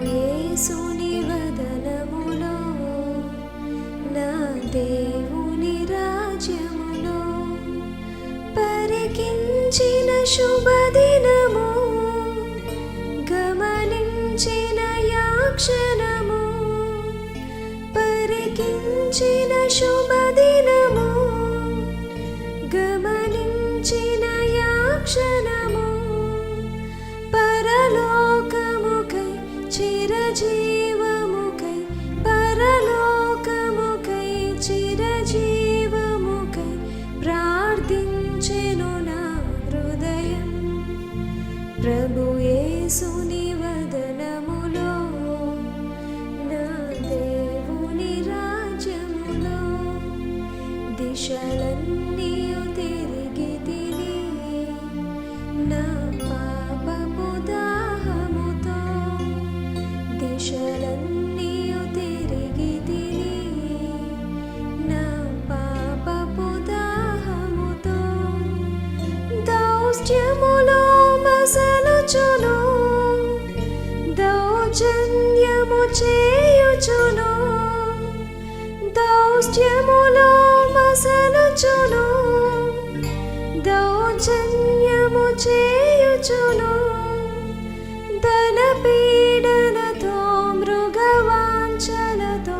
యేసుని వదనములో నా దేవుని రాజ్యములో పరికించిన శుభ ప్రభు యేసుని వదనములో నా దేవుని రాజ్యములో దిశలన్నీ తిరిగి తిని నా పాపపు దాహముతో దిశలన్నీ తిరిగి తిని నా పాపపు దాహముతో దౌష్ట్యములో మసలుచును చేయుచును దౌష్ట్యములో మసలుచును దౌర్జన్యము చేయుచును ధన పీడనతో మృగవాంఛలతో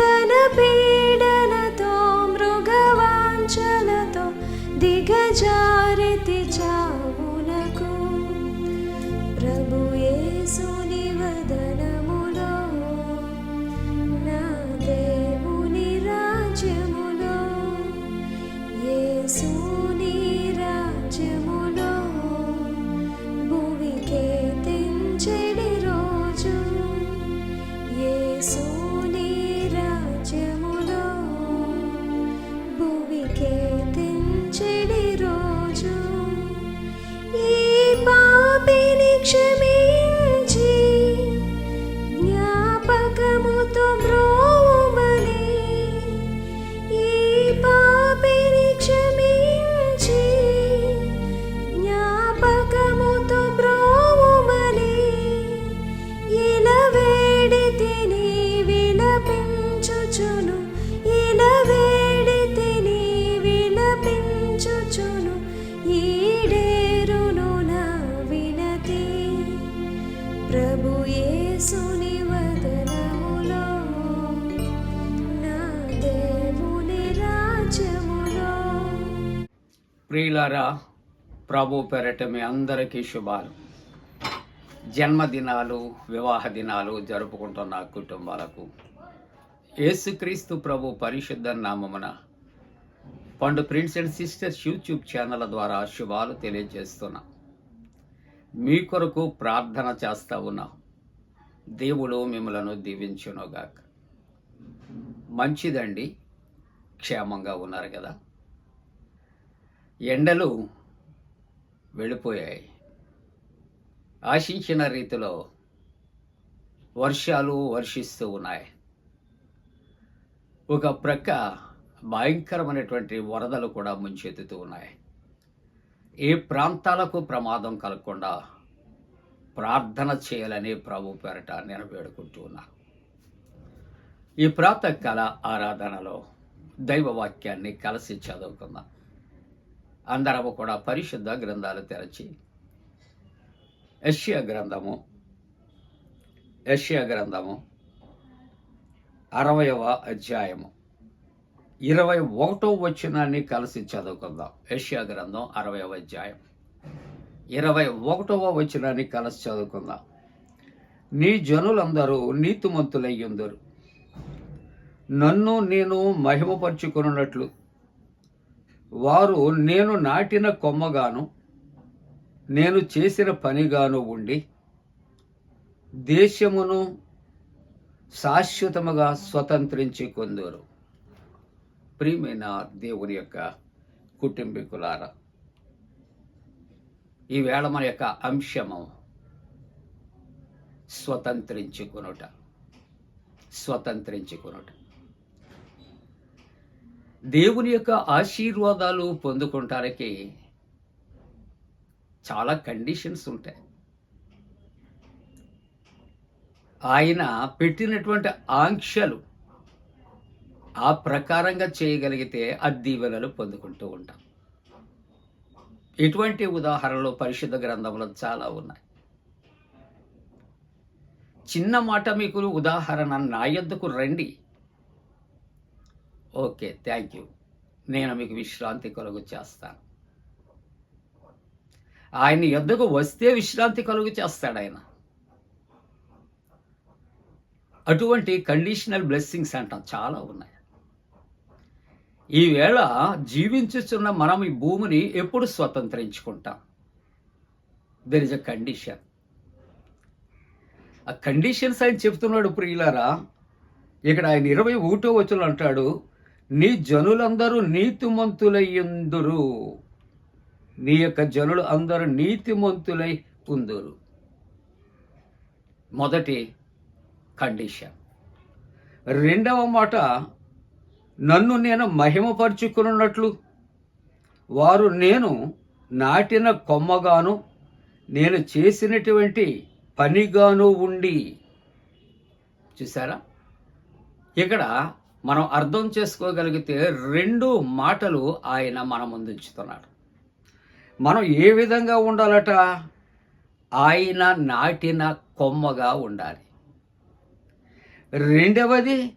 ధన పీడనతో మృగవాంఛలతో దిగజా ప్రియులారా ప్రభు పెరట మీ అందరికీ శుభాలు. జన్మదినాలు వివాహ దినాలు జరుపుకుంటున్న కుటుంబాలకు యేసుక్రీస్తు ప్రభు పరిశుద్ధ నామమున Pandu prince and sisters YouTube channel ద్వారా శుభాలు తెలియజేస్తున్నా. మీ కొరకు ప్రార్థన చేస్తా ఉన్నా. దేవుడు మిమ్మలను దీవించునుగాక. మంచిదండి. క్షేమంగా ఉన్నారు కదా. ఎండలు వెళ్ళిపోయాయి. ఆశించిన రీతిలో వర్షాలు వర్షిస్తూ ఉన్నాయి. ఒక ప్రక్క భయంకరమైనటువంటి వరదలు కూడా ముంచెత్తుతూ ఉన్నాయి. ఏ ప్రాంతాలకు ప్రమాదం కలగకుండా ప్రార్థన చేయాలని ప్రభు పేరట నేను వేడుకుంటూ ఉన్నాను ఈ ప్రాతకాల ఆరాధనలో దైవవాక్యాన్ని కలిసి చదువుకుందాం. అందరము కూడా పరిశుద్ధ గ్రంథాలు తెరచి. యష్యా గ్రంథము. యష్యా గ్రంథము. అరవయవ అధ్యాయము. ఇరవై ఒకటో వచనాన్ని కలిసి చదువుకుందాం. యష్యా గ్రంథం అరవయవ అధ్యాయం. ఇరవై ఒకటవ వచనాన్ని కలిసి చదువుకుందాం. నీ జనులందరూ నీతిమంతులయ్యుందరు నన్ను నేను మహిమపరుచుకున్నట్లు వారు నేను నాటిన కొమ్మగాను నేను చేసిన పనిగాను ఉండి దేశమును శాశ్వతముగా స్వతంత్రించి కొందరు. ప్రియమైన దేవుని యొక్క కుటుంబీకులారా ఈవేళ మన యొక్క అంశము స్వతంత్రించుకొనుట స్వతంత్రించుకొనుట. దేవుని యొక్క ఆశీర్వాదాలు పొందుకుంటానికి చాలా కండిషన్స్ ఉంటాయి. ఆయన పెట్టినటువంటి ఆంక్షలు ఆ ప్రకారంగా చేయగలిగితే ఆ దీవెనలు పొందుకుంటూ ఉంటాం. ఇటువంటి ఉదాహరణలు పరిశుద్ధ గ్రంథంలో చాలా ఉన్నాయి. చిన్న మాట మీకు ఉదాహరణ నా యొద్దకు రండి? ఓకే థ్యాంక్ యూ నేను మీకు విశ్రాంతి కలుగు చేస్తాను. ఆయన యుద్ధకు వస్తే విశ్రాంతి కలుగు చేస్తాడు ఆయన. అటువంటి కండిషనల్ బ్లెస్సింగ్స్ అంటాం చాలా ఉన్నాయి. ఈవేళ జీవించుచున్న మనం ఈ భూమిని ఎప్పుడు స్వతంత్రించుకుంటాం? దెర్ ఇస్ అ కండిషన్ ఆ కండిషన్స్ ఆయన చెప్తున్నాడు ప్రియులారా ఇక్కడ ఆయన ఇరవై ఒకటో వచ్చులు అంటాడు నీ జనులందరూ నీతిమంతులయ్యుందురు. నీ యొక్క జనులు అందరూ నీతిమంతులై ఉందరు. మొదటి కండిషన్. రెండవ మాట నన్ను నేను మహిమపరుచుకున్నట్లు వారు నేను నాటిన కొమ్మగాను నేను చేసినటువంటి పనిగాను ఉండి. చూసారా? ఇక్కడ మనం అర్థం చేసుకోగలిగితే రెండు మాటలు ఆయన మన ముందుంచుతున్నాడు మనం ఏ విధంగా ఉండాలట? ఆయన నాటిన కొమ్మగా ఉండాలి. రెండవది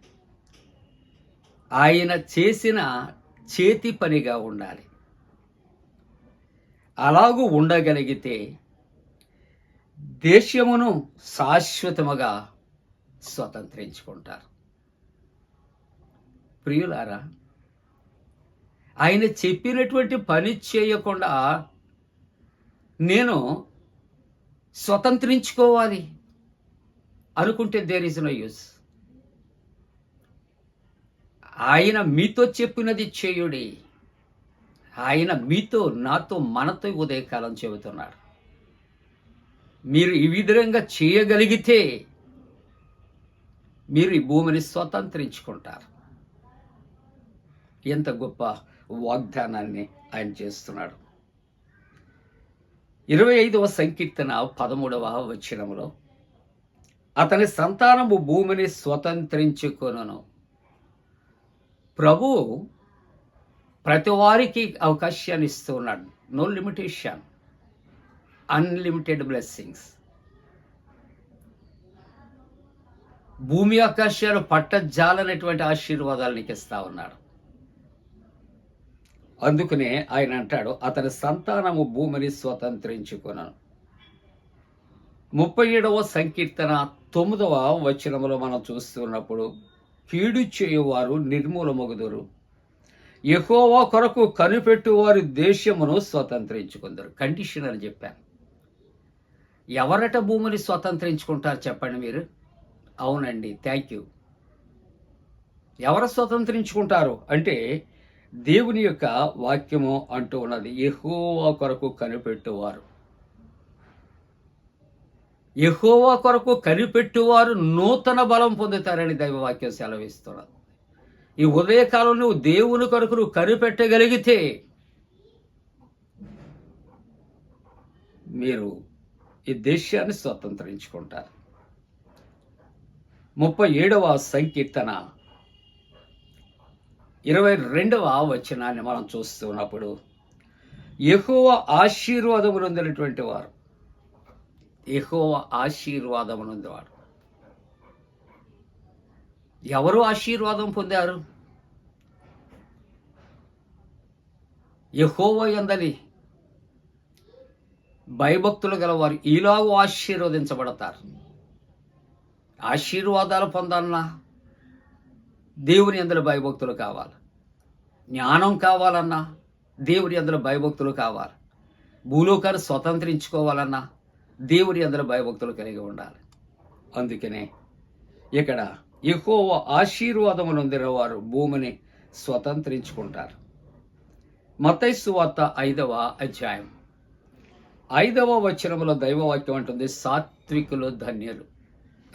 ఆయన చేసిన చేతి పనిగా ఉండాలి. అలాగూ ఉండగలిగితే దేశమును శాశ్వతముగా స్వతంత్రించుకుంటారు. ప్రియులారా ఆయన చెప్పినటువంటి పని చేయకుండా నేను స్వతంత్రించుకోవాలి అనుకుంటే దేర్ ఇస్ నో యూస్ ఆయన మీతో చెప్పినది చేయుడి. ఆయన మీతో నాతో మనతో ఉదయకాలం చెబుతున్నాడు. మీరు ఈ విధంగా చేయగలిగితే మీరు ఈ భూమిని స్వతంత్రించుకుంటారు. ఎంత గొప్ప వాగ్దానాన్ని ఆయన చేస్తున్నాడు. ఇరవై ఐదవ సంకీర్తన పదమూడవ వచ్చినములో అతని సంతానము భూమిని స్వతంత్రించుకొనను. ప్రభు ప్రతి వారికి అవకాశాన్ని ఇస్తూ ఉన్నాడు నో లిమిటేషన్ అన్లిమిటెడ్ బ్లెస్సింగ్స్ భూమి ఆకాశాలు పట్టజాలనటువంటి ఆశీర్వాదాలు నీకు ఇస్తా ఉన్నాడు. అందుకనే ఆయన అంటాడు అతని సంతానము భూమిని స్వతంత్రించుకున్నాను ముప్పై ఏడవ సంకీర్తన తొమ్మిదవ వచనములో మనం చూస్తున్నప్పుడు కీడు చేయువారు నిర్మూలమగుదురు. యెహోవా కొరకు కనిపెట్టువారి దేశమును స్వతంత్రించుకుందరు. కండిషన్ అని చెప్పాను. ఎవరట భూమిని స్వతంత్రించుకుంటారు చెప్పండి మీరు? అవునండి థ్యాంక్ యూ. ఎవరు స్వతంత్రించుకుంటారు? అంటే దేవుని యొక్క వాక్యము అంటూ ఉన్నది ఎహోవా కొరకు కనిపెట్టువారు. ఎహోవా కొరకు కనిపెట్టువారు నూతన బలం పొందుతారని దైవవాక్యం సెలవిస్తున్నది. ఈ ఉదయకాలం నువ్వు దేవుని కొరకు నువ్వు కనిపెట్టగలిగితే మీరు ఈ దేశాన్ని స్వతంత్రించుకుంటారు. ముప్పై ఏడవ సంకీర్తన. ఇరవై రెండవ వచనాన్ని మనం చూస్తున్నప్పుడు ఎక్కువ ఆశీర్వాదమునందినటువంటి వారు. ఎక్కువ వారు ఎవరు ఆశీర్వాదం పొందారు? యహోవ ఎందని భయభక్తులు గలవారు. ఇలాగూ ఆశీర్వదించబడతారు. ఆశీర్వాదాలు పొందాలన్నా దేవుని అందరు భయభక్తులు కావాలి. జ్ఞానం కావాలన్నా దేవుని అందరు భయభక్తులు కావాలి. భూలోకాన్ని స్వతంత్రించుకోవాలన్నా దేవుని అందరూ భయభక్తులు కలిగి ఉండాలి. అందుకనే ఇక్కడ ఎక్కువ ఆశీర్వాదము నొందిన వారు భూమిని స్వతంత్రించుకుంటారు. మతైసు వార్త ఐదవ అధ్యాయం. ఐదవ వచనంలో దైవవాక్యం అంటుంది సాత్వికులు ధన్యులు.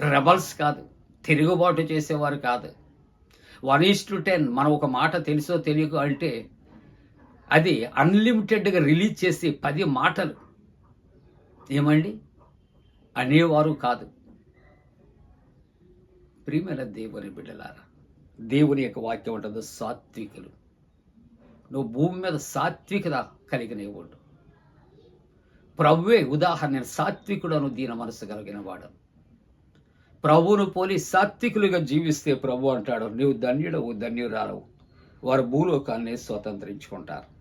రెబల్స్ కాదు తిరుగుబాటు చేసేవారు కాదు. వన్ ఈస్ టు టెన్ మనం ఒక మాట తెలుసో తెలియకో అంటే అది అన్లిమిటెడ్గా రిలీజ్ చేసి పది మాటలు. ఏమండి? అనేవారు కాదు. ప్రియమైన దేవుని బిడ్డలారా దేవుని యొక్క వాక్యం ఉంటుంది సాత్వికులు. నువ్వు భూమి మీద సాత్వికత కలిగిన ఉండు ప్రభువే ఉదాహరణ సాత్వికుడను దీన మనసు కలిగిన వాడను ప్రభువును పోలి సాత్వికులుగా జీవిస్తే ప్రభు అంటాడు నీవు ధన్యుడవు ధన్యురాలవు. వారు భూలోకాన్ని స్వతంత్రించుకుంటారు.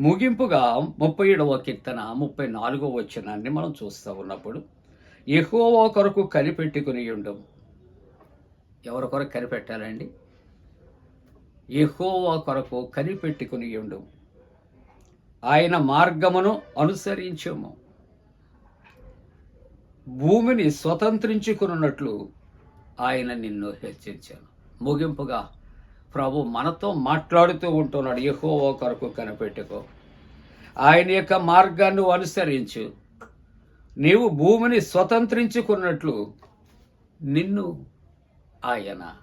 ముగింపుగా ముప్పై ఏడవ కీర్తన ముప్పై నాలుగవ వచనాన్ని మనం చూస్తూ ఉన్నప్పుడు ఎక్కువ కొరకు కనిపెట్టుకుని ఉండం. ఎవరి కొరకు కనిపెట్టాలండి? ఎహోవా కొరకు కనిపెట్టుకుని ఉండు. ఆయన మార్గమును అనుసరించము. భూమిని స్వతంత్రించుకున్నట్లు ఆయన నిన్ను హెచ్చరించాను ముగింపుగా ప్రభు మనతో మాట్లాడుతూ ఉంటున్నాడు. యెహోవా కొరకు కనిపెట్టుకో. ఆయన యొక్క మార్గాన్ని అనుసరించు. నీవు భూమిని స్వతంత్రించుకున్నట్లు నిన్ను ఆయన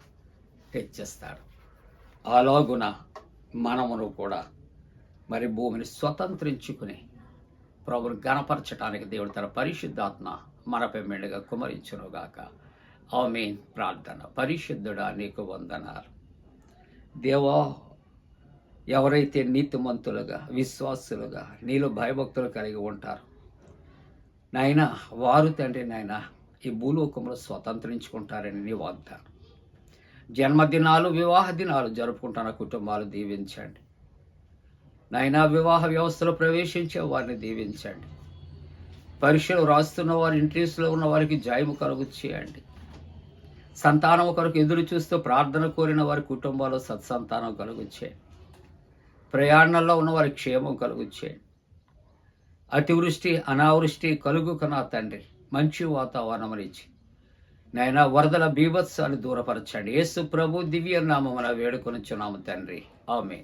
హెచ్చిస్తాడు. అలాగున మనమును కూడా మరి భూమిని స్వతంత్రించుకుని ప్రభుని గణపరచడానికి దేవుడు తన పరిశుద్ధాత్మ మనపై కుమరించునుగాక. ఆమెన్. ప్రార్థన. పరిశుద్ధుడా నీకు వందనాలు. దేవా ఎవరైతే నీతిమంతులుగా విశ్వాసులుగా నీలో భయభక్తులు కలిగి ఉంటారు నాయన వారు తండ్రి నాయన ఈ భూలోకంలో స్వతంత్రించుకుంటారని నీ వాగ్దానం జన్మదినాలు వివాహ దినాలు జరుపుకుంటున్న కుటుంబాలు దీవించండి. నాయన వివాహ వ్యవస్థలో ప్రవేశించే వారిని దీవించండి. పరీక్షలు రాస్తున్న వారి ఇంట్రెస్ట్లో ఉన్న వారికి జాయము కలుగు చేయండి. సంతానం కొరకు ఎదురు చూస్తూ ప్రార్థన కోరిన వారి కుటుంబాల్లో సత్సంతానం కలుగు చేయండి. ప్రయాణంలో ఉన్న వారి క్షేమం కలుగు చేయండి. అతివృష్టి అనావృష్టి కలుగు కన్నా తండ్రి మంచి వాతావరణం ఇచ్చి. నాయన వరదల బీభత్సాన్ని దూరపరచండి. యేసు ప్రభు దివ్య నామమున వేడుకొనిచున్నాము తండ్రి. ఆమె